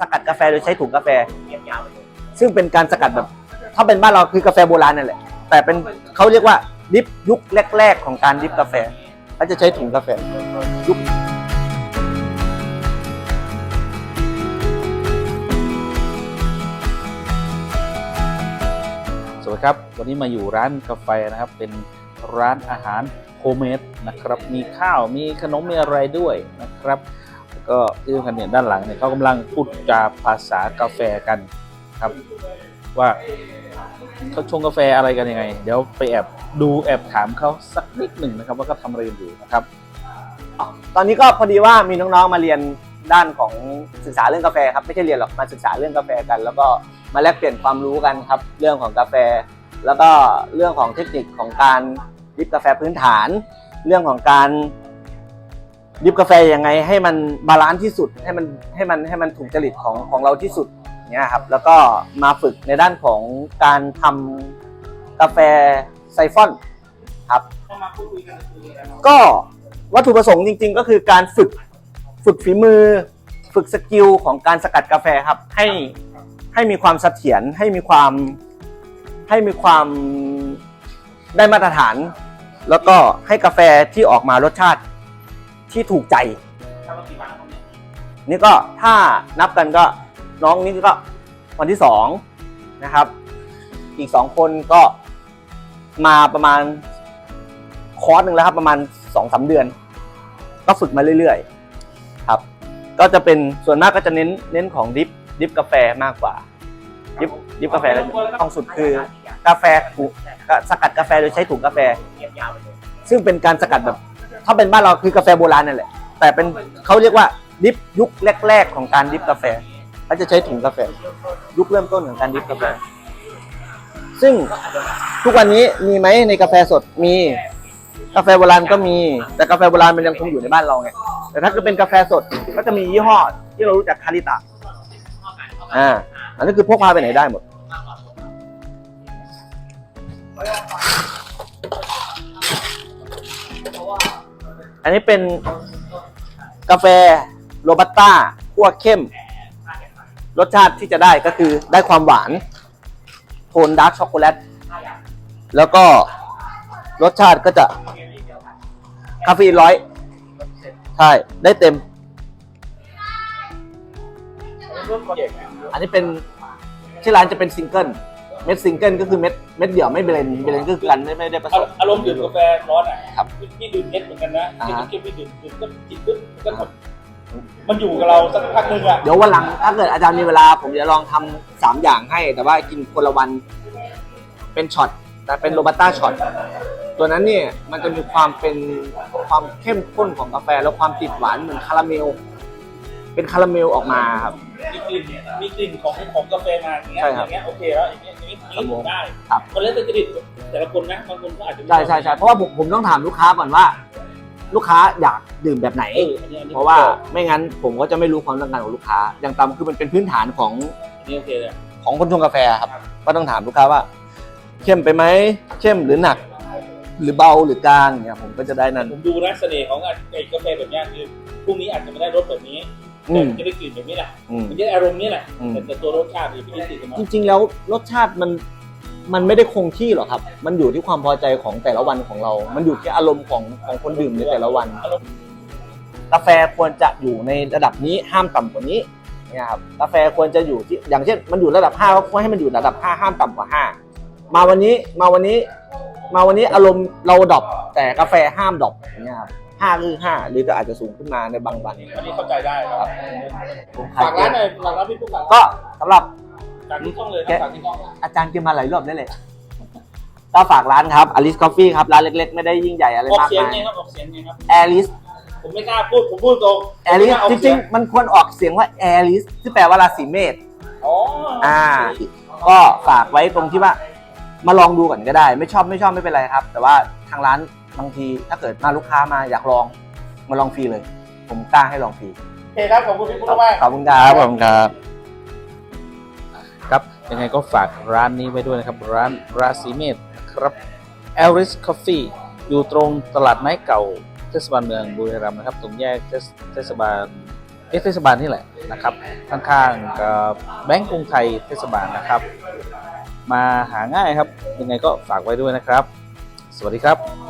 สกัดกาแฟโดยใช้ถุงกาแฟ ซึ่งเป็นการสกัดแบบ ถ้าเป็นบ้านเราคือกาแฟโบราณนั่นแหละ แต่เป็นเขาเรียกว่าดิฟยุคแรก ๆ ของการดิฟกาแฟเขาจะใช้ถุงกาแฟยุคสวัสดีครับ วันนี้มาอยู่ร้านกาแฟนะครับ เป็นร้านอาหารโฮมเมดนะครับ มีข้าวมีขนมมีอะไรด้วยนะครับ ก็ที่สำคัญเนี่ยด้านหลังเนี่ยเขากำลังพูดจาภาษากาแฟกันครับ ว่าเขาชงกาแฟอะไรกันยังไง เดี๋ยวไปแอบดูแอบถามเขาสักนิดหนึ่งนะครับ ว่าเขาทำอะไรกันอยู่นะครับ ตอนนี้ก็พอดีว่ามีน้องๆมาเรียนด้านของศึกษาเรื่องกาแฟครับไม่ใช่เรียนหรอกมาศึกษาเรื่องกาแฟกัน แล้วก็มาแลกเปลี่ยนความรู้กันครับ เรื่องของกาแฟ แล้วก็เรื่องของเทคนิคของการดริบกาแฟพื้นฐาน เรื่องของการ ดริบกาแฟยังไงให้มันบาลานซ์ที่สุดให้มันให้มันให้มันถูกจริตของของเราที่สุดเนี่ยครับแล้วก็มาฝึกในด้านของการทำกาแฟไซฟอนครับก็วัตถุประสงค์จริง ๆ ก็คือการฝึกฝึกฝีมือ ฝึกสกิลของการสกัดกาแฟครับให้ให้มีความเสถียรให้มีความให้มีความได้มาตรฐาน แล้วก็ให้กาแฟที่ออกมารสชาติ ที่ถูกใจนี่ก็ถ้านับกันก็น้องนี่ก็วันที่สองนะครับ อีกสองคนก็มาประมาณคอร์สหนึ่งแล้วครับ ประมาณสองสาเดือน ก็ฝึกมาเรื่อยๆครับ ก็จะเป็นส่วนมากก็จะเน้นเน้นของดิฟดิฟกาแฟมากกว่า ดิฟดิฟกาแฟแล้วต้องสุดคือกาแฟถุงก็สกัดกาแฟโดยใช้ถุงกาแฟ ซึ่งเป็นการสกัดแบบ ถ้าเป็นบ้านเราคือกาแฟโบราณนั่นแหละ แต่เป็นเขาเรียกว่าดิฟยุคแรก ๆ ของการดิฟกาแฟเขาจะใช้ถุงกาแฟ ยุคเริ่มต้นของการดิฟกาแฟ ซึ่งทุกวันนี้มีไหมในกาแฟสดมี กาแฟโบราณก็มี แต่กาแฟโบราณมันยังคงอยู่ในบ้านเราไงแต่ถ้าเกิดเป็นกาแฟสดก็จะมียี่ห้อที่เรารู้จักคาริตะอ่าอันนี้คือพกพาไปไหนได้หมด อันนี้เป็นกาแฟโรบัสต้าคั่วเข้ม รสชาติที่จะได้ก็คือได้ความหวาน โทนดาร์กช็อกโกแลต แล้วก็รสชาติก็จะ คาเฟอีนร้อยใช่ ได้เต็ม อันนี้เป็นที่ร้านจะเป็นซิงเกิล เม็ดซิงเกิลก็คือเม็ดเม็ดเดี่ยวไม่เบลนเบลนก็คือกันไม่ไม่ได้ผสม อารมณ์ดื่มกาแฟร้อนอะครับพี่ดื่มเย็นเหมือนกันนะอ่าพี่ฮะ กินพี่ดื่มดื่มก็จิบปึ๊บก็ทำมันอยู่กับเราสักพักหนึ่งอะเดี๋ยววันหลังถ้าเกิดอาจารย์มีเวลา ผมจะลองทำสามอย่างให้ แต่ว่ากินคนละวันเป็นช็อตแต่เป็นโรบัสต้าช็อตตัวนั้นเนี่ยมันจะมีความเป็นความเข้มข้นของกาแฟ แล้วความติดหวานเหมือนคาราเมล เป็นคาราเมลออกมาครับ มีกลิ่นมีกลิ่นของของกาแฟมาอย่างเงี้ยใช่ครับอย่างเงี้ยโอเคแล้วอย่างเงี้ย อย่างเงี้ยอย่างเงี้ยได้ครับมันแล้วแต่จริตแต่ละคนนะบางคนก็อาจจะไม่ใช่ใช่ใช่เพราะว่าผมผมต้องถามลูกค้าก่อนว่า ลูกค้าอยากดื่มแบบไหน เอออันนี้อันนี้เพราะว่าไม่งั้นผมก็จะไม่รู้ความต้องการของลูกค้า อย่างต่ำคือมันเป็นพื้นฐานของอันนี้โอเคเลย ของคนชงกาแฟครับ ก็ต้องถามลูกค้าว่า เข้มไปไหมเข้มหรือหนัก หรือเบาหรือกลางเนี่ยผมก็จะได้นั่น ผมดูนะเสน่ห์ของไอ้กาแฟแบบเนี้ยคือพรุ่งนี้อาจจะไม่ได้รสแบบนี้ อืแต่มมันจะได้กลิ่นแบบนี้แหละอืม มันจะได้อารมณ์นี้แหละอืม แต่แต่ตัวรสชาติเนี่ยพี่ติดกันมาจริงๆแล้วรสชาติมันมันไม่ได้คงที่หรอกครับ มันอยู่ที่ความพอใจของแต่ละวันของเรา มันอยู่ที่อารมณ์ของของคนดื่มในแต่ละวัน อารมณ์กาแฟควรจะอยู่ในระดับนี้ห้ามต่ำกว่านี้เนี่ยครับกาแฟควรจะอยู่ที่อย่างเช่น มันอยู่ระดับ5ก็ควรให้มันอยู่ระดับ 5 ห้ามต่ำกว่า 5 มาวันนี้มาวันนี้ มาวันนี้อารมณ์เราดรอปแต่กาแฟห้ามดรอปอย่างเงี้ยครับ ห้าคือห้าหรือก็อาจจะสูงขึ้นมาในบางวันอันนี้เข้าใจได้ครับผมขายฝากร้านหน่อยฝากร้านพี่ปุ๊กฝากร้านก็สำหรับฝากที่ช่องเลยครับฝากที่ช่องอาจารย์เกมมาหลายรอบได้เลย ก็ฝากร้านครับ อลิส Coffee ครับ ร้านเล็กๆ ไม่ได้ยิ่งใหญ่อะไรออกมากเสียงมายไงครับออกเสียงไงครับ แอลิสผมไม่กล้าพูดผมพูดตรงแอลิสผมไม่กล้าออกจเสีริยงๆ มันควรออกเสียงว่าแอลิสที่แปลว่าราศีเมษอ๋ออ่อ่า ก็ฝากไว้ตรงที่ว่า มาลองดูก่อนก็ได้ ไม่ชอบไม่ชอบไม่เป็นไรครับ แต่ว่าทางร้าน บางทีถ้าเกิดมาลูกค้ามาอยากลองมาลองฟรีเลย ผมกล้าให้ลองฟรีโอเคครับขอบคุณพี่ปุ๊กมาก ขอบคุณครับขอบคุณครับ ครับยังไงก็ฝากร้านนี้ไว้ด้วยนะครับ ร้านราศีเมษนะครับ Eris Coffee อยู่ตรงตลาดไม้เก่าเทศบาลเมืองบุรีรัมย์นะครับ ตรงแยกเทศเทศบาลเอ๊ะเทศบาลนี่แหละนะครับ ข้างๆกับแบงก์กรุงไทยเทศบาลนะครับ มาหาง่ายครับ ยังไงก็ฝากไว้ด้วยนะครับ สวัสดีครับ